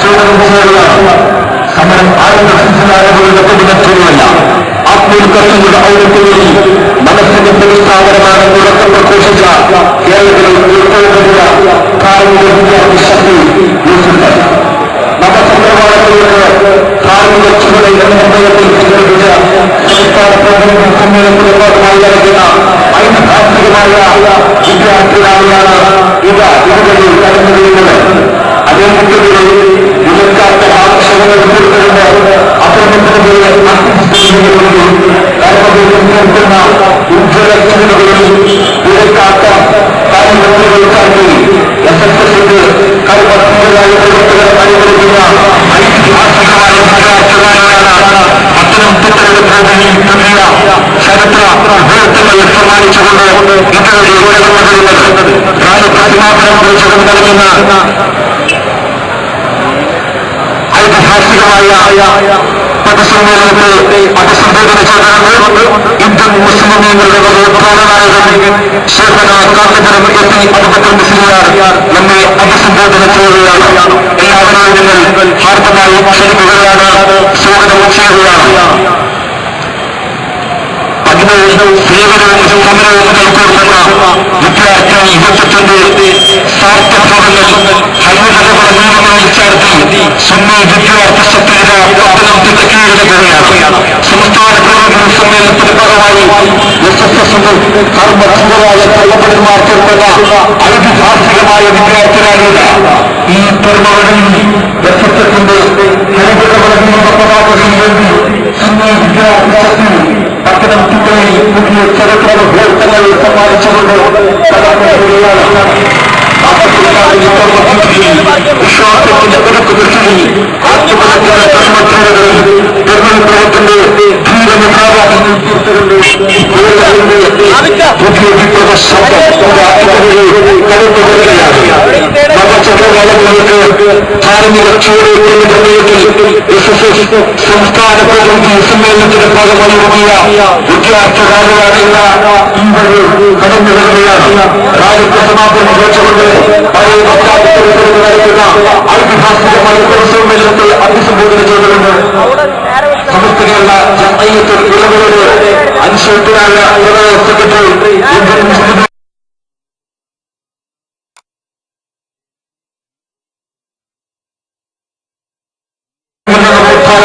സമരം ആയിരം മനസ്സിലായതുകൊണ്ടല്ല ആത്മീയങ്ങളുടെ ഔദ്യോഗിക മനസ്സിന്റെ പ്രതിസ്ഥാപനമാണ് തുടക്കം പ്രഘോഷിച്ച കേരളത്തിലെ ഉൾക്കൊള്ളുന്ന കാർമിക യൂസുഫ് നവസംഗ്രഹങ്ങളിലേക്ക് കാർമിക ചുവടെ എന്ന നിർണയത്തിൽ സ്വീകരിച്ച സംസ്ഥാന പ്രതിനിധി സമ്മേളനത്തിന്റെ ഭാഗമായി നടക്കുന്ന ഐതിഹാസികമായ വിദ്യാർത്ഥികളാണ് ഇത് ഇതുവഴി കടന്നു വീഴുന്നത് അദ്ദേഹത്തിനെതിരെ നിലക്കാത്ത ആക്ഷേപങ്ങൾ തീർത്തുകൊണ്ട് അക്രമത്തിനെതിരെ കർമ്മ ഉജ്ജ്വല ചിന്തകളിൽ നിലക്കാത്ത കാര്യങ്ങൾക്കാക്കി എസ് എസ് എസിന്റെ കർമ്മത്തിന്റെതായ പ്രവർത്തകർ അനുഭവിക്കുന്ന ഐതിഹാസികമായ വിദ്യാർത്ഥികളാണ് പത്തനംതിട്ടയുടെ ഭൂമിയിൽ പുതിയ ചരിത്ര മുഹൂർത്തങ്ങൾ സമ്മാനിച്ചുകൊണ്ട് ഇത്തരം ഉയർന്നു വരുന്നത് രാജപ്രതിമാപനം കുറിച്ചുകൊണ്ട് നൽകുന്ന ഐതിഹാസികമായ പൊതുസമ്മേളനത്തെ അഭിസംബോധന ചെയ്തുകൊണ്ട് ഇന്ത്യൻ മുസ്ലിമീങ്ങളുടെ പ്രധാനനായകൻ ശേഖന എത്തി അബുബക്കർ മുസ്ലിയാർ നമ്മെ അഭിസംബോധന ചെയ്യുകയാണ് എല്ലാവരെയും നിങ്ങൾ ഹാർദമായി ക്ഷണിക്കുകയാണ്. സ്വാഗതം ചെയ്യുകയാണ്. അതിന് സേവനവും സമരവും കൈകോർക്കുന്ന വിദ്യാർത്ഥി യുവത്വത്തിന്റെ സാർത്ഥഭാവങ്ങൾ ഹൈവകളുടെ നിയമങ്ങളിൽ ചേർത്ത് സുന്നി വിദ്യാർത്ഥി ശക്തിയുടെ പത്തനംതിട്ട കീഴടക്കുകയാണ് സംസ്ഥാന പ്രവർത്തന സമ്മേളനത്തിന്റെ ഭാഗമായി എസ് എസ് എസ് കർമ്മധീരരായ കള്ളപ്പടന്മാർ ചേർക്കുന്ന ഐതിഹാസികമായ വിദ്യാർത്ഥികളാണിത് ഈ പെരുമാറിൽ എസ് എസ് എസിന്റെ ഹരിതകളുടെ നിയമ പതാക വേണ്ടി സുന്നി വിദ്യാർത്ഥി ശക്തി പത്തനംതിട്ടയിൽ പുതിയ ചരിത്ര മുഹൂർത്തങ്ങൾ സമ്മാനിച്ചുകൊണ്ട് കടന്നു വരികയാണ് വിശ്വാസത്തിന്റെ പിറക്കു ദൃഷ്ടിയിൽ ആത്മഹത്യാ കർമ്മത്തിനുകളിൽ തിരുവനന്തപുരത്തിന്റെ ധീരമുഖാവാദം പുതിയ വിപ്ലവ ശബ്ദം കടന്നു വരികയാണ് നവചക്രകാലങ്ങൾക്ക് ധാർമ്മിക ചൂടേറ്റുന്ന സമയത്തിൽ എസ് എസ് എസ് സംസ്ഥാന പ്രതിനിധി സമ്മേളനത്തിന്റെ ഭാഗമായി എത്തിയ വിദ്യാർത്ഥികാരാണ് ഇവർ കടന്നു വരികയാണ് രാജ്യസമാപനം വെച്ചുകൊണ്ട് പഴയ പശ്ചാത്തലത്തിൽ നടക്കുന്ന ഐതിഹാസികമായ പൊതുസമ്മേളനത്തെ അഭിസംബോധന ചെയ്തുകൊണ്ട് സമസ്തയുള്ള അനുശോചനായ സെക്രട്ടറി ഇന്ത്യൻ മുസ്ലിം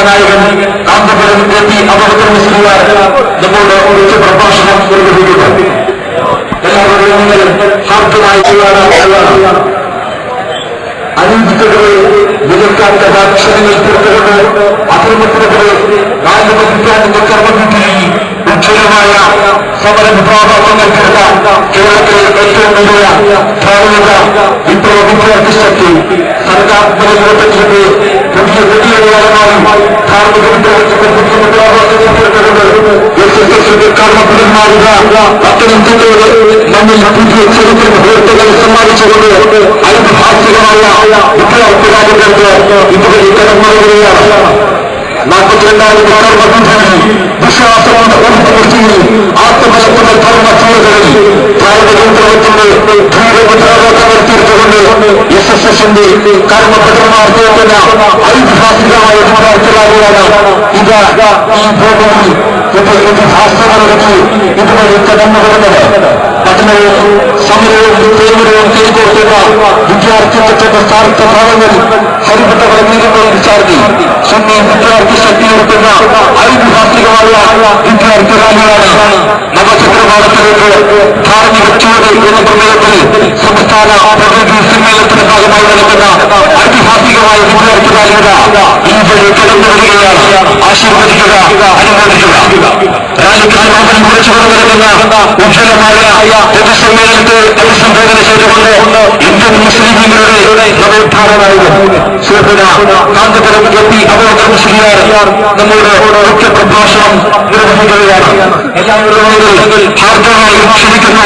നായകൻ കാന്തപുരം എത്തി അബദ്ധ മുസ്ലിയാർ നമ്മോട് ഒഴിച്ച് പ്രഭാഷണം നിർവഹിക്കുന്നു എല്ലാവരും നിങ്ങൾ ചെയ്യാനാണ് അനീതികളെ വിലക്കാത്ത അക്ഷരങ്ങൾ തീർത്തുകൊണ്ട് അക്രമത്തിനെതിരെ രാജപതിക്കാനുള്ള കർമ്മവിധിയിൽ ഉജ്ജ്വലമായ സമര വിഭാഗങ്ങൾ തീർക്കാൻ കേരളത്തിലെ ഏറ്റവും വലിയ ധാർമ്മിക വിപ്ലവ ശക്തി സർക്കാർ ജനങ്ങളുടെ പത്തനംതിട്ടയുടെ നമ്മിൽ പുതിയ ചരിത്ര മുഹൂർത്തങ്ങൾ സമ്മാനിച്ചുകൊണ്ട് ഐതിഹാസികമായ വിദ്യാർത്ഥികാര്യങ്ങൾക്ക് ഇതുവരെ വരികയാണ് നാൽപ്പത്തിരണ്ടായിരം കർമ്മബുദ്ധിയിൽ വിശ്വാസമുണ്ട് ഉറപ്പുവൃത്തിയിൽ ആത്മബലത്തിന്റെ ധർമ്മചൂടുകളിൽ ഭാരതീയത്തിന്റെ ധീരമുദ്രാവാക്യങ്ങൾ തീർത്തുകൊണ്ട് എസ് എസ് എസിന്റെ കർമ്മഭടന്മാർ കേൾക്കുന്ന ഐതിഹാസികമായ വിദ്യാർത്ഥികളാണ് ഇത് ഈ ഭൂമിയിൽ ഇത് ഇതിഹാസങ്ങളൊക്കെ ഇതുവരെ കടന്നു വരുന്നത് പഠനവും സമരവും സേവനവും കൈകോർക്കുന്ന വിദ്യാർത്ഥിത്വത്തിന്റെ സാർത്ഥഭാവങ്ങൾ ഹരിപ്പെട്ടവരെ നീരുകളിൽ ചാർത്തി സുന്നി വിദ്യാർത്ഥി ശക്തിയെടുക്കുന്ന ഐതിഹാസികമായ വിദ്യാർത്ഥി റാലികളാണ് നവചക്രവാദത്തിലേക്ക് ധാർമ്മിക ചുവട് എന്ന പ്രമേയത്തിൽ സംസ്ഥാന പ്രതിനിധി സമ്മേളനത്തിന്റെ ഭാഗമായി നടക്കുന്ന ഐതിഹാസികമായ വിദ്യാർത്ഥി റാലിയുടെ ഈ വഴി കടന്നു വരികയാണ് ആശീർവദിക്കുക അനുമോദിക്കുക രാജ്യത്തിന് സ്വാതന്ത്ര്യം കുറിച്ചു കൊണ്ടുവരുന്ന ഉജ്ജ്വലമായ പൊതുസമ്മേളനത്തെ അഭിസംബോധന ചെയ്തുകൊണ്ട് ഇന്ത്യൻ മുസ്ലിം ലീഗിയുടെ നവോത്ഥാനമായിരുന്നു സുഹൃത്തുന കാന്തപുരം എം പി അബോധർ മുസ്ലിയാർ നമ്മളുടെ മുഖ്യ പ്രഭാഷണം നിർവഹിക്കുകയാണ് എല്ലാവരും ഹാർദമായി ക്ഷണിക്കുന്നു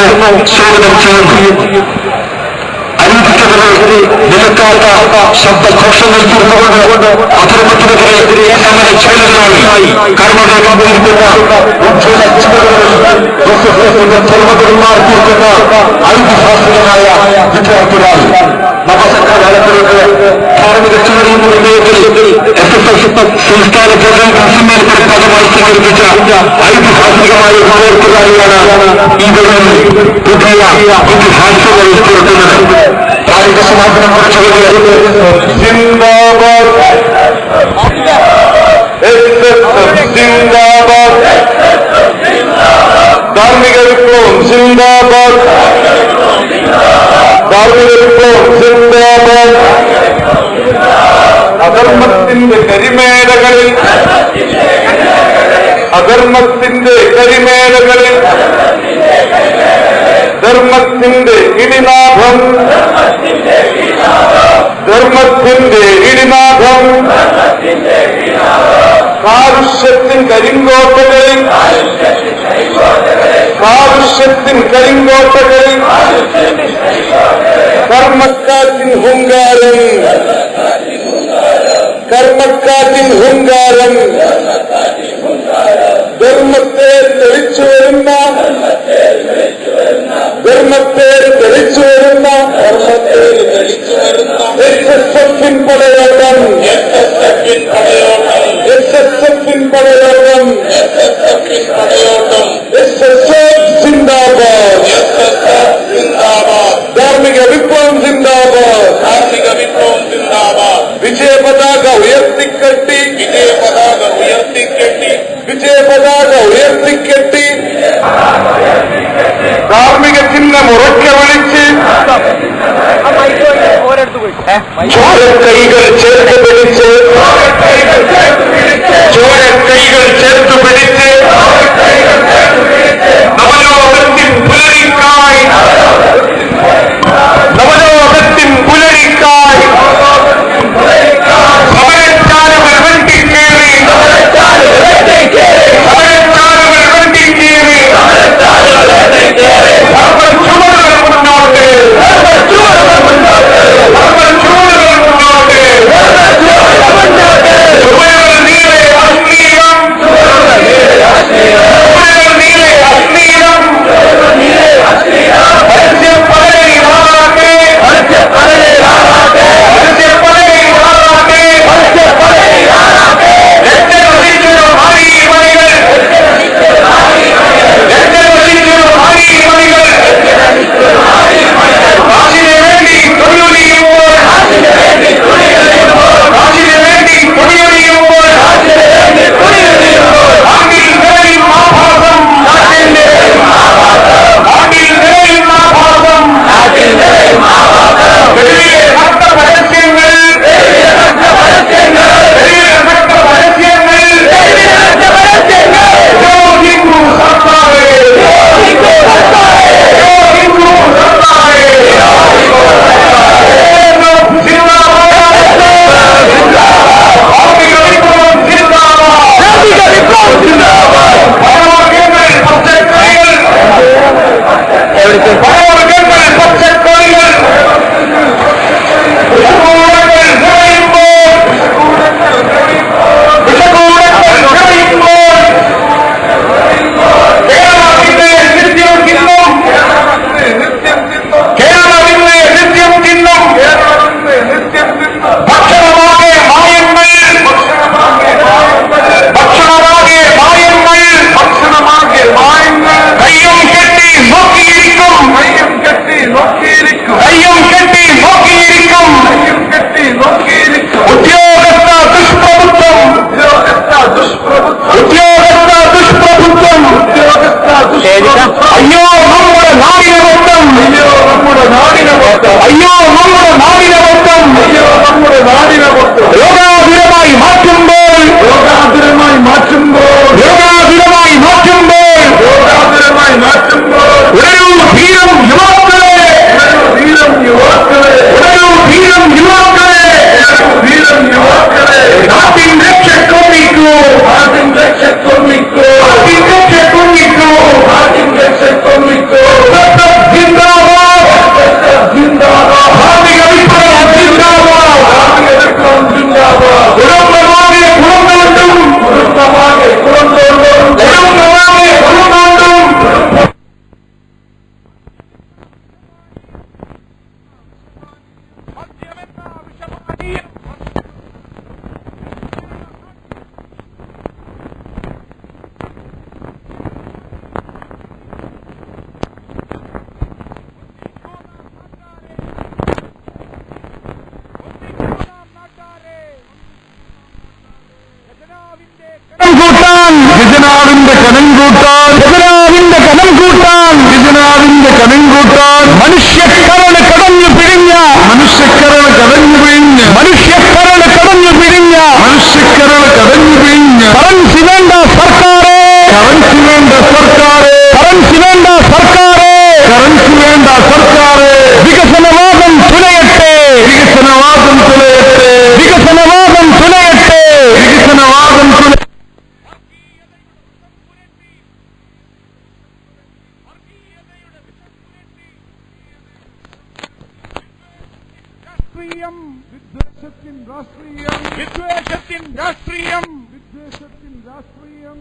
സ്വാഗതം ചെയ്യുന്നു അനീതിക്കെതിരെ നിലക്കാത്ത ശബ്ദഘോഷങ്ങൾ തീർന്നുകൊണ്ട് അധർമ്മത്തിനെതിരെ സമര ചുവലുകളായി കർമ്മകേന്ദ്രീകരിക്കുന്ന ഉജ്ജ്വല ചുവടുകൾ ധർമ്മപുരന്മാർ തീർക്കുന്ന ഐതിഹാസികമായ വിദ്യാർത്ഥികൾ നവസംഘകാലത്തിലേക്ക് ധാർമ്മിക ചുവടിയും ഉന്നയത്തിൽ എസ് എസ് എസ് സംസ്ഥാന ജനറൽ കൺസമ്മേളനത്തിന്റെ ഭാഗമായി സംഘടിപ്പിച്ച ഐതിഹാസികമായ പ്രവർത്തകാരിയാണ് ഈ വേളയിൽ പുതിയ ഇതിഹാസങ്ങൾ തീർക്കുന്നത് കായിക സമാപനം കുറിച്ചുകൊണ്ട് സിന്ദാബാദ് സിന്ദാബാദ് ധാർമ്മിക വിപ്ലവം സിന്ദാബാദ് ധാർമ്മിക വിപ്ലവം സിന്ദാബാദ് അധർമ്മത്തിന്റെ കരിമേടകളിൽ അധർമ്മത്തിന്റെ കരിമേടകളിൽ ധർമ്മത്തിന്റെ ഇടിനാഭം ധർമ്മത്തിന്റെ ഇടിനാഥം കാരുഷ്യത്തിൻ കരിങ്കോട്ടകളിൽ കാരുഷ്യത്തിൻ കരിങ്കോട്ടകളിൽ കർമ്മക്കാറ്റിൻ ഹുങ്കാരം കർമ്മക്കാറ്റിൻ ഹുങ്കാരം ധർമ്മത്തെ விஜய பதாக உயர்த்தி கட்டி கார்மிக சின்னம் உறக்க விழிச்சு கைகள் சேர்த்து பிடிச்சு. சோழ கைகள் சேர்த்து பிடிச்சு.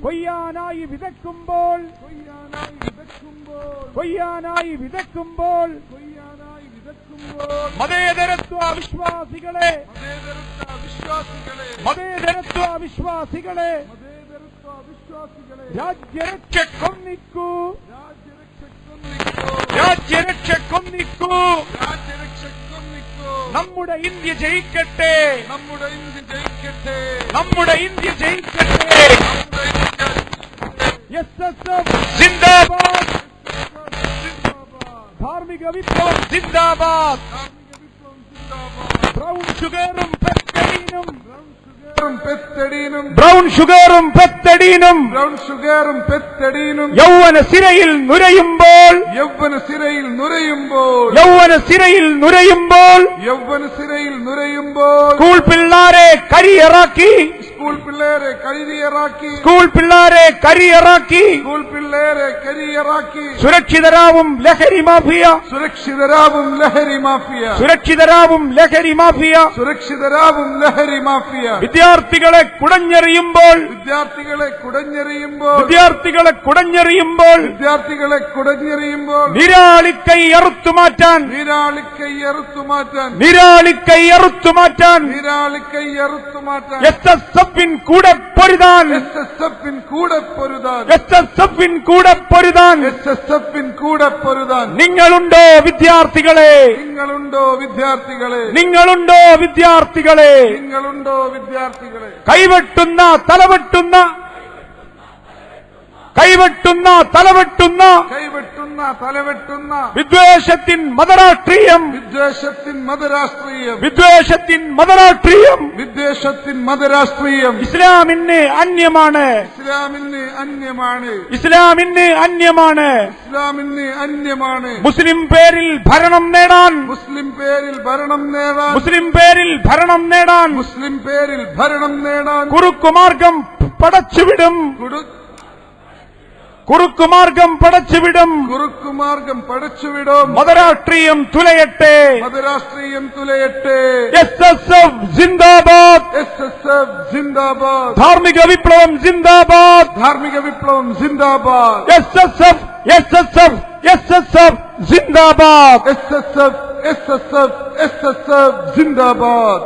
കൊയ്യാനായി വിതക്കുമ്പോൾ കൊയ്യാനായി വിതക്കുമ്പോൾ മതേതരത്വ വിശ്വാസികളെ മതേതരത്വ വിശ്വാസികളെ രാജ്യരക്ഷ കൊന്നിക്കൂ രാജ്യരക്ഷ കൊന്നിക്കൂ നമ്മുടെ ഇന്ത്യ ജയിക്കട്ടെ നമ്മുടെ ഇന്ത്യ ജയിക്കട്ടെ നമ്മുടെ ഇന്ത്യ ജയിക്കട്ടെ എസ് എസ് എഫ് സിന്ദാബാദ് ധാർമ്മിക വിപ്ലവം. സിന്ദാബാദ് ബ്രൗൺ ഷുഗറും പെത്തടീനും പെത്തടീനും ബ്രൗൺ ഷുഗറും പെത്തടീനും ബ്രൗൺ ഷുഗറും പെത്തടീനും യൗവന സിരയിൽ നുരയുമ്പോൾ. യൗവന സിരയിൽ നുരയുമ്പോൾ. യൗവന സിരയിൽ നുരയുമ്പോൾ. യൗവന സിരയിൽ നുരയുമ്പോൾ. സ്കൂൾ പിള്ളാരെ കരിയറാക്കി. സ്കൂൾ പിള്ളേരെ കരിയറാക്കി സ്കൂൾ പിള്ളേരെ കരിയറാക്കി. സ്കൂൾ പിള്ളേരെ കരിയറാക്കി. സുരക്ഷിതരാവും ലഹരി മാഫിയ. സുരക്ഷിതരാവും ലഹരി മാഫിയ. സുരക്ഷിതരാവും ലഹരി മാഫിയ. സുരക്ഷിതരാവും ലഹരി മാഫിയ. വിദ്യാർത്ഥികളെ കുടഞ്ഞെറിയുമ്പോൾ. വിദ്യാർത്ഥികളെ കുടഞ്ഞെറിയുമ്പോൾ. വിദ്യാർത്ഥികളെ കുടഞ്ഞെറിയുമ്പോൾ. വിദ്യാർത്ഥികളെ കുടഞ്ഞെറിയുമ്പോൾ. നിരാളിക്കൈ അറുത്തുമാറ്റാൻ അറുത്തു മാറ്റാൻ. നിരാളിക്കൈ അറുത്തുമാറ്റാൻ അറുത്തു മാറ്റാൻ. എസ് എസ് എഫിൻ കൂടെ பொருதான் എസ് എസ് എഫിൻ കൂടെ പൊരുതാൻ. എസ് എസ് എഫിൻ കൂടെ പൊരുതാൻ. എസ് എസ് എഫിൻ കൂടെ പൊരുതാൻ. നിങ്ങളുണ്ടോ വിദ്യാർത്ഥികളെ? നിങ്ങളുണ്ടോ വിദ്യാർത്ഥികളെ? നിങ്ങളുണ്ടോ വിദ്യാർത്ഥികളെ? നിങ്ങളുണ്ടോ വിദ്യാർത്ഥികളെ? കൈവെട്ടുന്ന തലവെട്ടുന്ന കൈവെട്ടുന്ന തലവെട്ടുന്ന കൈവെട്ടുന്ന തലവെട്ടുന്ന വിദ്വേഷത്തിൻ മതരാഷ്ട്രീയം. വിദ്വേഷത്തിൻ മതരാഷ്ട്രീയം. വിദ്വേഷത്തിൻ മതരാഷ്ട്രീയം. വിദ്വേഷത്തിൻ മതരാഷ്ട്രീയം. ഇസ്ലാമിന് അന്യമാണ്. ഇസ്ലാമിന് അന്യമാണ്. ഇസ്ലാമിന് അന്യമാണ്. ഇസ്ലാമിന് അന്യമാണ്. മുസ്ലിം പേരിൽ ഭരണം നേടാൻ. മുസ്ലിം പേരിൽ ഭരണം നേടാൻ. മുസ്ലിം പേരിൽ ഭരണം നേടാൻ. മുസ്ലിം പേരിൽ ഭരണം നേടാൻ. കുറുക്കുമാർഗം പടച്ചുവിടും. കുടു കുറുക്കുമാർഗം പടച്ചുവിടും കുറുക്കുമാർഗം പടച്ചുവിടും മതരാഷ്ട്രീയം തുലയട്ടെ മതരാഷ്ട്രീയം തുലയട്ടെ എസ് എസ് എഫ് ജിന്ദാബാദ് എസ് എസ് എഫ് ജിന്ദാബാദ് ധാർമ്മിക വിപ്ലവം ജിന്ദാബാദ് ധാർമ്മിക വിപ്ലവം zindabad S S F S S F S S F zindabad S S F S S F S S F zindabad